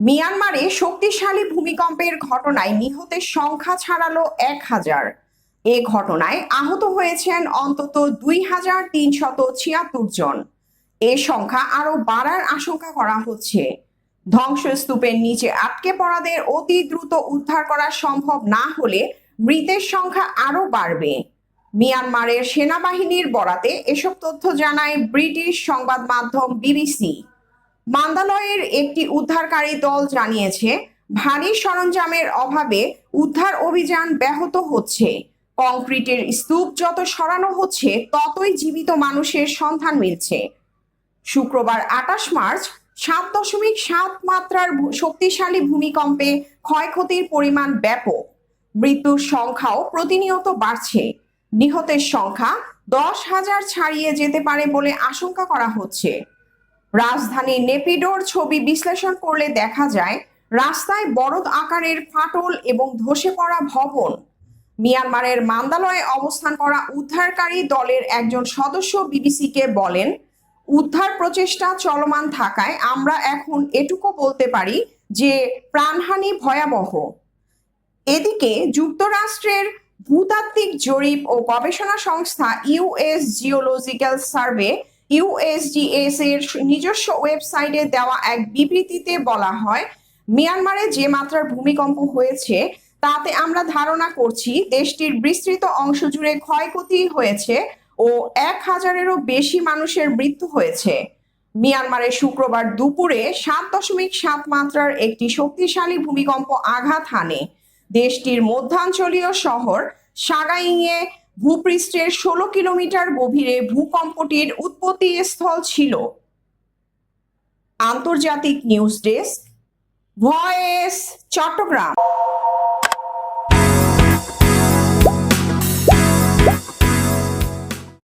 মিয়ানমারে শক্তিশালী ভূমিকম্পের ঘটনায় নিহতের সংখ্যা ছাড়ালো এক হাজার। এ ঘটনায় আহত হয়েছেন অন্তত দুই হাজার তিনশত ছিয়াত্তর জন। এ সংখ্যা আরও বাড়ার আশঙ্কা করা হচ্ছে। ধ্বংসস্তূপের নিচে আটকে পড়াদের অতি দ্রুত উদ্ধার করা সম্ভব না হলে মৃতের সংখ্যা আরও বাড়বে। মিয়ানমারের সেনাবাহিনীর বরাতে এসব তথ্য জানায় ব্রিটিশ সংবাদ মাধ্যম বিবিসি। মান্দালয়ের একটি উদ্ধারকারী দল জানিয়েছে, ভারী সরঞ্জামের অভাবে উদ্ধার অভিযান ব্যাহত হচ্ছে। কংক্রিটের স্তূপ যত সরানো হচ্ছে, ততই জীবিত মানুষের সন্ধান মিলছে। শুক্রবার আটাশ মার্চ, সাত দশমিক সাত মাত্রার শক্তিশালী ভূমিকম্পে ক্ষয়ক্ষতির পরিমাণ ব্যাপক। মৃত্যুর সংখ্যাও প্রতিনিয়ত বাড়ছে। নিহতের সংখ্যা দশ হাজার ছাড়িয়ে যেতে পারে বলে আশঙ্কা করা হচ্ছে। রাজধানী নেপিডোর ছবি বিশ্লেষণ করলে দেখা যায়, রাস্তায় বড় আকারের ফাটল এবং ধসে পড়া ভবন। মিয়ানমারের মান্দালয়ে অবস্থান করা উদ্ধারকারী দলের একজন সদস্য বিবিসিকে বলেন, উদ্ধার প্রচেষ্টা চলমান থাকায় আমরা এখন এটুকু বলতে পারি যে প্রাণহানি ভয়াবহ। এদিকে যুক্তরাষ্ট্রের ভূতাত্ত্বিক জরিপ ও গবেষণা সংস্থা ইউএস জিওলজিক্যাল সার্ভে ইউএসজিএস এর নিজস্ব ওয়েবসাইটে দেওয়া এক বিবৃতিতে বলা হয়, মিয়ানমারে যে মাত্রার ভূমিকম্প হয়েছে, তাতে আমরা ধারণা করছি দেশটির বিস্তৃত অংশ জুড়ে ক্ষয়ক্ষতি হয়েছে ও এক হাজারেরও বেশি মানুষের মৃত্যু হয়েছে। মিয়ানমারে শুক্রবার দুপুরে সাত দশমিক সাত মাত্রার একটি শক্তিশালী ভূমিকম্প আঘাত হানে। দেশটির মধ্যাঞ্চলীয় শহর সাগাইংয়ে ভূপৃষ্ঠের ষোলো কিলোমিটার গভীরে ভূকম্পটির উৎপত্তি স্থল ছিল। আন্তর্জাতিক নিউজ ডেস্ক ভয়েস চট্টগ্রাম।